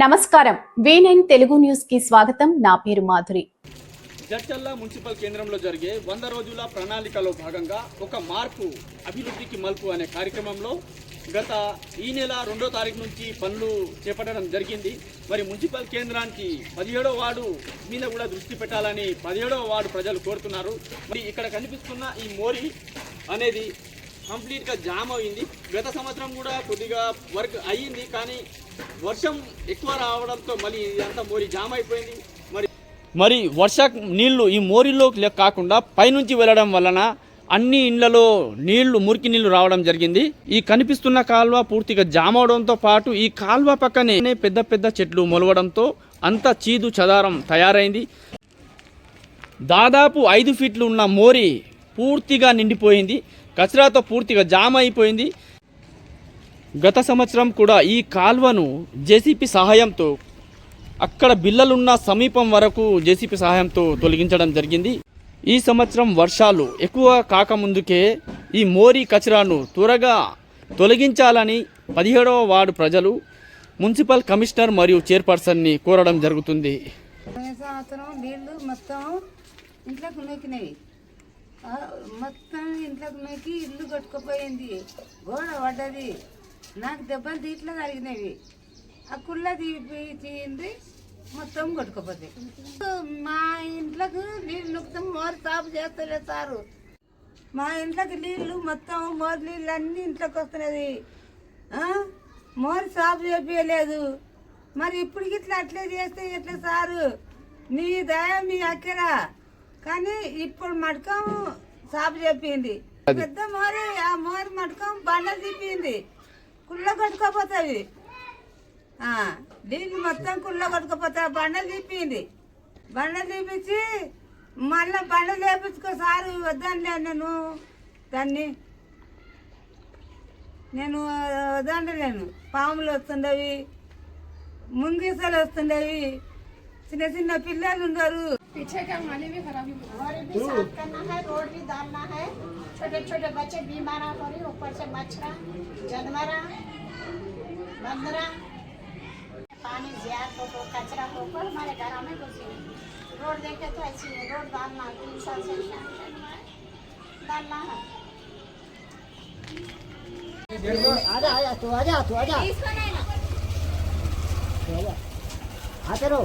నమస్కారం. V nine Telugu న్యూస్కి స్వాగతం. నా పేరు మాధురి. జడ్చల్ల మున్సిపల్ కేంద్రంలో జరిగే వంద రోజుల ప్రణాళికలో భాగంగా ఒక మార్పు అభివృద్ధికి మలుపు అనే కార్యక్రమంలో గత ఈ నెల రెండో తారీఖు నుంచి పనులు చేపట్టడం జరిగింది. మరి మున్సిపల్ కేంద్రానికి పదిహేడో వార్డు మీద కూడా దృష్టి పెట్టాలని పదిహేడో వార్డు ప్రజలు కోరుతున్నారు. మరి ఇక్కడ కనిపిస్తున్న ఈ మోరి అనేది కంప్లీట్గా జామ్ అయింది. గత సంవత్సరం కూడా కొద్దిగా వర్క్ అయ్యింది కానీ వర్షం ఎక్కువ రావడంతో మళ్ళీ ఇదంతా మోరి జామ్ అయిపోయింది. మరి మరి వర్ష నీళ్ళు ఈ మోరిలో కాకుండా పైనుంచి వెళ్ళడం వలన అన్ని ఇండ్లలో నీళ్ళు మురికి నీళ్ళు రావడం జరిగింది. ఈ కనిపిస్తున్న కాల్వ పూర్తిగా జామ్ అవడంతో పాటు ఈ కాల్వ పక్కనే పెద్ద పెద్ద చెట్లు మొలవడంతో అంత చీదు చదారం తయారైంది. దాదాపు ఐదు ఫీట్లు ఉన్న మోరి పూర్తిగా నిండిపోయింది. కచరాతో పూర్తిగా జామ్ అయిపోయింది. గత సంవత్సరం కూడా ఈ కాల్వను జేసీపీ సహాయంతో అక్కడ బిల్లలున్న సమీపం వరకు జేసీపీ సహాయంతో తొలగించడం జరిగింది. ఈ సంవత్సరం వర్షాలు ఎక్కువ కాకముందుకే ఈ మోరీ కచరాను త్వరగా తొలగించాలని పదిహేడవ వార్డు ప్రజలు మున్సిపల్ కమిషనర్ మరియు చైర్పర్సన్ని కోరడం జరుగుతుంది. నీళ్ళు మొత్తం ఇంట్లోకి మొత్తం ఇంట్లోకి నూకి ఇల్లు కట్టుకుపోయింది. గోడ పడ్డది. నాకు దెబ్బలు దీంట్లో తగినవి ఆ కుళ్ళ తీపి తీయింది మొత్తం కొట్టుకోపోతే. మా ఇంట్లోకి నీళ్ళు నొక్కుతాం మోరు సాపు చేస్తలేదు సారు. మా ఇంట్లోకి నీళ్ళు మొత్తం మోరు నీళ్ళు అన్నీ ఇంట్లోకి వస్తున్నది. మోరు సాపు చేపించలేదు మరి ఇప్పుడు ఇట్లా అట్లే చేస్తే ఎట్లా సారు? మీ దయ మీ అక్కర. కానీ ఇప్పుడు మటకం సాపు చెప్పింది పెద్ద మోరే ఆ మోరి మటకం బండలు తిప్పింది. కుళ్ళ కొట్టుకోపోతుంది. నీళ్ళు మొత్తం కుళ్ళ కొట్టుకుపోతాయి బండలు తీపింది బండలు తీపించి మళ్ళీ బండలు లేపించుకో సారు వద్దానులే నేను దాన్ని నేను వద్దంటలేను పాములు వస్తుండవి ముంగీసలు వస్తుండవి. చిన్న చిన్న పిల్లలు ఉన్నారు. और भी साफ़ करना है रोड भी डालना है। छोटे छोटे बच्चे बीमार हो रही ऊपर से मच्छरा जनमरा बंदरा पानी ज़्यादा हो तो कचरा हो तो हमारे घर में घुसी रोड देखे तो ऐसी है रोड डालना तीन साल से है। डालना है। आजा आजा तू आजा तू आजा। आते रहो।